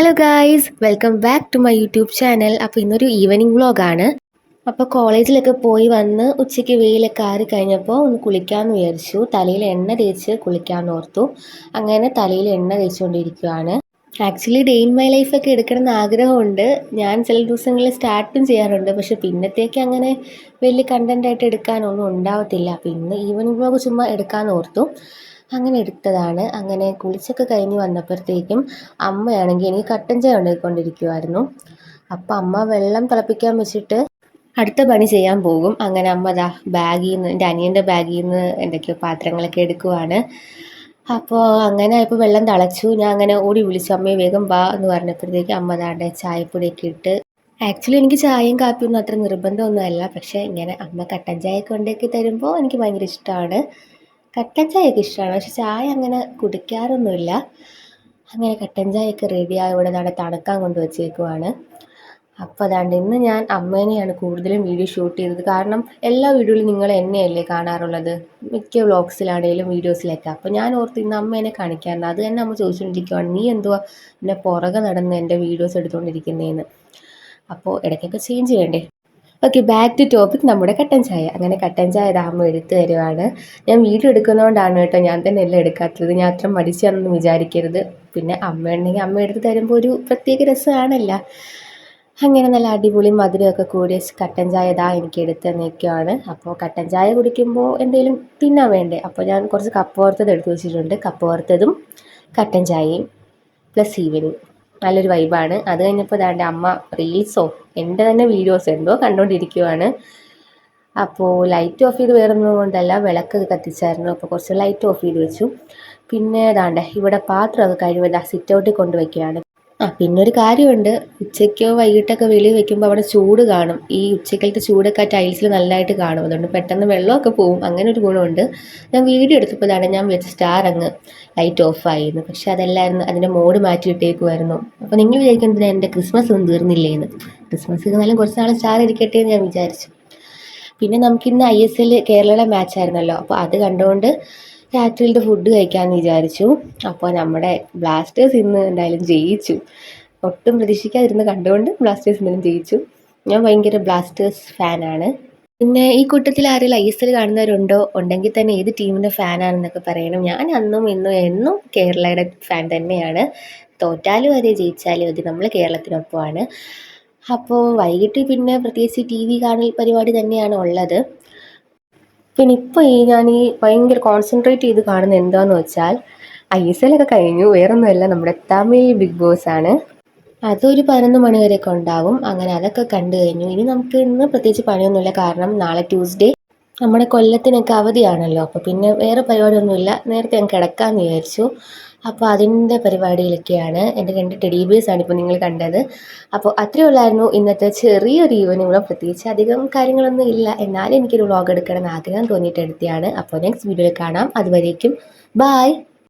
Hello guys welcome back to my YouTube channel അപ്പോൾ ഇന്നൊരു evening വ്ളോഗാണ് അപ്പോൾ കോളേജിലൊക്കെ പോയി വന്ന് ഉച്ചയ്ക്ക് വെയിലൊക്കെ ആറി കഴിഞ്ഞപ്പോൾ ഒന്ന് കുളിക്കാമെന്ന് വിചാരിച്ചു. തലയിൽ എണ്ണ തേച്ച് കുളിക്കാമെന്ന് ഓർത്തു. അങ്ങനെ തലയിൽ എണ്ണ തേച്ചുകൊണ്ടിരിക്കുകയാണ് ആക്ച്വലി ഡേ ഇൻ മൈ ലൈഫൊക്കെ എടുക്കണമെന്ന് ആഗ്രഹമുണ്ട്. ഞാൻ ചില ദിവസങ്ങളിൽ സ്റ്റാർട്ടും ചെയ്യാറുണ്ട്. പക്ഷെ പിന്നത്തേക്ക് അങ്ങനെ വലിയ കണ്ടന്റായിട്ട് എടുക്കാനൊന്നും ഉണ്ടാവത്തില്ല. അപ്പോൾ ഇന്ന് ഈവനിങ് വ്ളോഗ് ചുമ്മാ എടുക്കാമെന്ന് ഓർത്തു. അങ്ങനെ എടുത്തതാണ്. അങ്ങനെ കുളിച്ചൊക്കെ കഴിഞ്ഞ് വന്നപ്പോഴത്തേക്കും അമ്മയാണെങ്കിൽ എനിക്ക് കട്ടൻ ചായ ഉണ്ടാക്കിക്കൊണ്ടിരിക്കുമായിരുന്നു അപ്പം അമ്മ വെള്ളം തിളപ്പിക്കാൻ വെച്ചിട്ട് അടുത്ത പണി ചെയ്യാൻ പോകും. അങ്ങനെ അമ്മ ദാ ബാഗിൽ നിന്ന് എന്റെ അനിയന്റെ ബാഗിൽ നിന്ന് എന്തൊക്കെയോ പാത്രങ്ങളൊക്കെ എടുക്കുവാണ്. അപ്പോൾ അങ്ങനെ ഇപ്പോൾ വെള്ളം തിളച്ചു. ഞാൻ അങ്ങനെ ഓടി വിളിച്ചു അമ്മയെ വേഗം വാ എന്ന് പറഞ്ഞപ്പോഴത്തേക്ക് അമ്മ ദാണ്ടെ ചായപ്പൊടിയൊക്കെ ഇട്ട്. ആക്ച്വലി എനിക്ക് ചായയും കാപ്പിയൊന്നും അത്ര നിർബന്ധമൊന്നുമല്ല. പക്ഷേ ഇങ്ങനെ അമ്മ കട്ടൻ ചായയൊക്കെ ഉണ്ടാക്കി തരുമ്പോൾ എനിക്ക് ഭയങ്കര ഇഷ്ടമാണ്. കട്ടൻ ചായയൊക്കെ ഇഷ്ടമാണ് പക്ഷെ ചായ അങ്ങനെ കുടിക്കാറൊന്നുമില്ല. അങ്ങനെ കട്ടൻ ചായയൊക്കെ റെഡിയായി ഇവിടെ നാളെ തണുക്കാൻ കൊണ്ട് വച്ചേക്കുവാണ്. അപ്പോൾ അതാണ്ട് ഇന്ന് ഞാൻ അമ്മേനെയാണ് കൂടുതലും വീഡിയോ ഷൂട്ട് ചെയ്തത്. കാരണം എല്ലാ വീഡിയോയിലും നിങ്ങൾ എന്നെയല്ലേ കാണാറുള്ളത്? മിക്ക വ്ളോഗ്സിലാണെങ്കിലും വീഡിയോസിലൊക്കെ അപ്പോൾ ഞാൻ ഓർത്ത് ഇന്ന് അമ്മേനെ കാണിക്കാറുണ്ട്. അത് തന്നെ അമ്മ ചോദിച്ചുകൊണ്ടിരിക്കുവാണ് നീ എന്തുവാ എന്നെ പുറകെ നടന്ന് എന്റെ വീഡിയോസ് എടുത്തുകൊണ്ടിരിക്കുന്നതെന്ന് അപ്പോൾ ഇടയ്ക്കൊക്കെ ചേഞ്ച് ചെയ്യണ്ടേ? ഓക്കെ ബാക്ക് ടു ടോപ്പിക് നമ്മുടെ കട്ടൻ ചായ. അങ്ങനെ കട്ടൻ ചായ ഇതാകുമ്പോൾ എടുത്തു തരുവാണ്. ഞാൻ വീഡിയോ എടുക്കുന്നതുകൊണ്ടാണ് കേട്ടോ ഞാൻ തന്നെ എല്ലാം എടുക്കാത്തത്. ഞാൻ അത്ര മടിച്ചാണെന്ന് വിചാരിക്കരുത്. പിന്നെ അമ്മ ഉണ്ടെങ്കിൽ അമ്മ എടുത്ത് തരുമ്പോൾ ഒരു പ്രത്യേക രസമാണല്ല. അങ്ങനെ നല്ല അടിപൊളി മധുരമൊക്കെ കൂടിയ കട്ടൻ ചായ ഇതാ എനിക്ക് എടുത്ത് തന്നേക്കുവാണ് അപ്പോൾ കട്ടൻ ചായ കുടിക്കുമ്പോൾ എന്തെങ്കിലും തിന്നാൻ വേണ്ടേ? അപ്പോൾ ഞാൻ കുറച്ച് കപ്പ് വറുത്തത് എടുത്ത് വെച്ചിട്ടുണ്ട്. കപ്പ് വറുത്തതും കട്ടൻ ചായയും പ്ലസ് ഈവനിങ് നല്ലൊരു വൈബാണ് അത് കഴിഞ്ഞപ്പോൾ ഇതാണ്ട് അമ്മ റീൽസോ എന്റെ തന്നെ വീഡിയോസ് എന്തോ കണ്ടുകൊണ്ടിരിക്കുവാണ് അപ്പോൾ ലൈറ്റ് ഓഫ് ചെയ്ത് വേറൊന്നും കൊണ്ടല്ല വിളക്ക് കത്തിച്ചായിരുന്നു. അപ്പോൾ കുറച്ച് ലൈറ്റ് ഓഫ് ചെയ്ത് വെച്ചു. പിന്നെ ഏതാണ്ട് ഇവിടെ പാത്രമൊക്കെ കഴിവതാ സിറ്റ് ഔട്ടിൽ കൊണ്ടുവയ്ക്കുകയാണ് ആ പിന്നെ ഒരു കാര്യമുണ്ട്. ഉച്ചയ്ക്കോ വൈകിട്ടൊക്കെ വെളിയിൽ വെക്കുമ്പോൾ അവിടെ ചൂട് കാണും. ഈ ഉച്ചക്കലത്തെ ചൂടൊക്കെ ആ ടൈൽസിൽ നല്ലതായിട്ട് കാണും. അതുകൊണ്ട് പെട്ടെന്ന് വെള്ളമൊക്കെ പോവും. അങ്ങനെ ഒരു ഗുണമുണ്ട്. ഞാൻ വീഡിയോ എടുത്തപ്പോൾ ഇതാണ് ഞാൻ വിചാരിച്ച സ്റ്റാർ അങ്ങ് ലൈറ്റ് ഓഫ് ആയിരുന്നു പക്ഷെ അതല്ലായിരുന്നു. അതിന്റെ മോഡ് മാറ്റി ഇട്ടേക്കുമായിരുന്നു അപ്പോൾ നിങ്ങൾ വിചാരിക്കുന്നത് എന്റെ ക്രിസ്മസ് ഒന്നും തീർന്നില്ലേ എന്ന് ക്രിസ്മസ് എന്നാലും കുറച്ച് നാൾ സ്റ്റാർ ഇരിക്കട്ടെ എന്ന് ഞാൻ വിചാരിച്ചു. പിന്നെ നമുക്കിന്ന് ഐ എസ് എൽ കേരളയുടെ മാച്ചായിരുന്നല്ലോ അപ്പോൾ അത് കണ്ടുകൊണ്ട് രാത്രിയിലത്തെ ഫുഡ് കഴിക്കാമെന്ന് വിചാരിച്ചു. അപ്പോൾ നമ്മുടെ ബ്ലാസ്റ്റേഴ്സ് ഇന്ന് എന്തായാലും ജയിച്ചു. ഒട്ടും പ്രതീക്ഷിക്കാതിരുന്ന് കണ്ടുകൊണ്ട് ബ്ലാസ്റ്റേഴ്സ് എന്തായാലും ജയിച്ചു. ഞാൻ ഭയങ്കര ബ്ലാസ്റ്റേഴ്സ് ഫാനാണ് പിന്നെ ഈ കൂട്ടത്തിൽ ആരെങ്കിലും ഐ എസ് എൽ കാണുന്നവരുണ്ടോ? ഉണ്ടെങ്കിൽ തന്നെ ഏത് ടീമിന്റെ ഫാനാണെന്നൊക്കെ പറയണം. ഞാൻ അന്നും ഇന്നും എന്നും കേരളയുടെ ഫാൻ തന്നെയാണ്. തോറ്റാലും അതെ ജയിച്ചാലും അത് നമ്മൾ കേരളത്തിനൊപ്പമാണ്. അപ്പോൾ വൈകിട്ട് പിന്നെ പ്രത്യേകിച്ച് ടി വി കാണൽ പരിപാടി തന്നെയാണ് ഉള്ളത്. പിന്നെ ഇപ്പോൾ ഈ ഞാൻ ഈ ഭയങ്കര കോൺസെൻട്രേറ്റ് ചെയ്ത് കാണുന്ന എന്താണെന്ന് വെച്ചാൽ ഐ എസ് എൽ ഒക്കെ കഴിഞ്ഞു. വേറൊന്നുമല്ല നമ്മുടെ തമിഴ് ബിഗ് ബോസ് ആണ്. അതൊരു പതിനൊന്ന് മണി വരെയൊക്കെ ഉണ്ടാവും. അങ്ങനെ അതൊക്കെ കണ്ടു കഴിഞ്ഞു. ഇനി നമുക്ക് ഇന്ന് പ്രത്യേകിച്ച് പണിയൊന്നുമില്ല. കാരണം നാളെ ട്യൂസ്ഡേ. നമ്മുടെ കൊല്ലത്തിനൊക്കെ അവധിയാണല്ലോ. അപ്പോൾ പിന്നെ വേറെ പരിപാടിയൊന്നുമില്ല. നേരത്തെ ഞാൻ കിടക്കാമെന്ന് വിചാരിച്ചു. അപ്പോൾ അതിന്റെ പരിപാടിയിലൊക്കെയാണ് എന്റെ രണ്ട് ടെഡി ആണ് ഇപ്പോൾ നിങ്ങൾ കണ്ടത്. അപ്പോൾ അത്രയേ ഉള്ളായിരുന്നു ഇന്നത്തെ ചെറിയൊരു ഈവനിങ്ങളോ പ്രത്യേകിച്ച് അധികം കാര്യങ്ങളൊന്നും ഇല്ല. എന്നാലും എനിക്കൊരു വ്ളോഗ് എടുക്കണം എന്ന് ആഗ്രഹം തോന്നിയിട്ട് എടുത്തതാണ്. അപ്പോൾ നെക്സ്റ്റ് വീഡിയോയിൽ കാണാം. അതുവരേക്കും. ബായ്